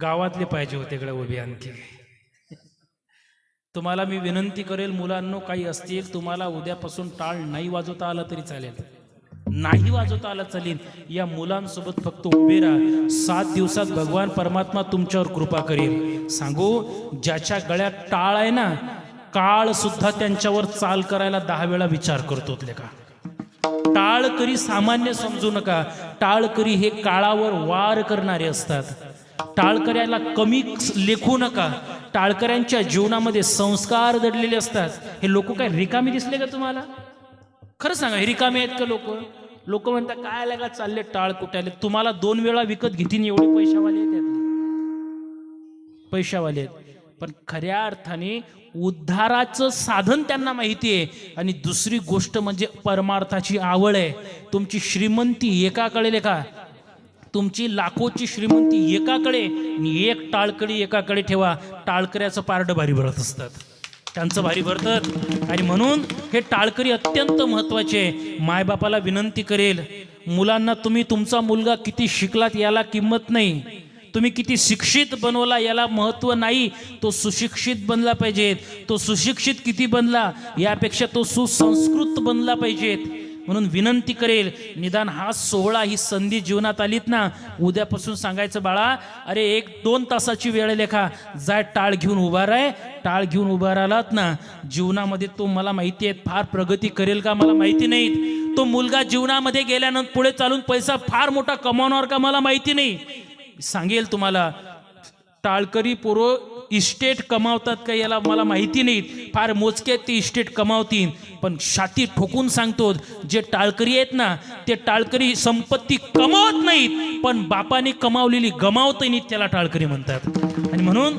गावातले पाहिजे होते इकडे उभे आणखी. तुम्हाला मी विनंती करेल मुलांनो काही असतील तुम्हाला उद्यापासून टाळ नाही वाजवता आलं तरी चालेल. नाही वाजवता आलं चालेल या मुलांसोबत फक्त उभे राहा. सात दिवसात भगवान परमात्मा तुमच्यावर कृपा करेल. सांगू ज्याच्या गळ्यात टाळ आहे ना काळ सुद्धा त्यांच्यावर चाल करायला दहा वेळा विचार करतो का टाळकरी सामान्य समजू नका. टाळकरी हे काळावर वार करणारे असतात. टाळकऱ्याला कमी लेखू नका. टाळकऱ्यांच्या जीवनामध्ये संस्कार दडलेले असतात. हे लोक काय रिकामी दिसले का तुम्हाला? खरं सांगा हे रिकामे आहेत का लोक? लोक म्हणतात काय लागा चालले टाळ कुठाले तुम्हाला दोन वेळा विकत घेतील एवढे पैशावाले आहेत पैशावाले आहेत. पण खऱ्या अर्थाने उद्धाराचं साधन त्यांना माहिती आहे. आणि दुसरी गोष्ट म्हणजे परमार्थाची आवड आहे. तुमची श्रीमंती एकाकडे लेखा तुमची लाखोची श्रीमंती एकाकडे एक टाळकडी एकाकडे ठेवा. टाळकऱ्याचं पारडं भारी भरत असतात. त्यांचं भारी भरतात. आणि म्हणून हे टाळकरी अत्यंत महत्त्वाचे आहे. मायबापाला विनंती करेल मुलांना तुम्ही तुमचा मुलगा किती शिकलात याला किंमत नाही. तुम्ही किती शिक्षित बनवला याला महत्त्व नाही. तो सुशिक्षित बनला पाहिजेत. तो सुशिक्षित किती बनला यापेक्षा तो सुसंस्कृत बनला पाहिजेत. म्हणून विनंती करेल निदान हा सोहळा ही संधी जीवनात आलीत ना उद्यापासून सांगायचं बाळा अरे एक दोन तासाची वेळ लेखा जाय टाळ घेऊन उभा राह टाळ घेऊन उभा राहिलात ना जीवनामध्ये तो मला माहिती आहे फार प्रगती करेल का मला माहिती नाही तो मुलगा जीवनामध्ये गेल्यानंतर पुढे चालून पैसा फार मोठा कमावणार का मला माहिती नाही. सांगेल तुम्हाला टाळकरी पोरं इस्टेट कमावतात का याला मला माहिती नाही. फार मोजके ते इस्टेट कमावतील. पण छाती ठोकून सांगतो जे टाळकरी आहेत ना ते टाळकरी संपत्ती कमावत नाहीत पण बापाने कमावलेली गमावत नाहीत त्याला टाळकरी म्हणतात. आणि म्हणून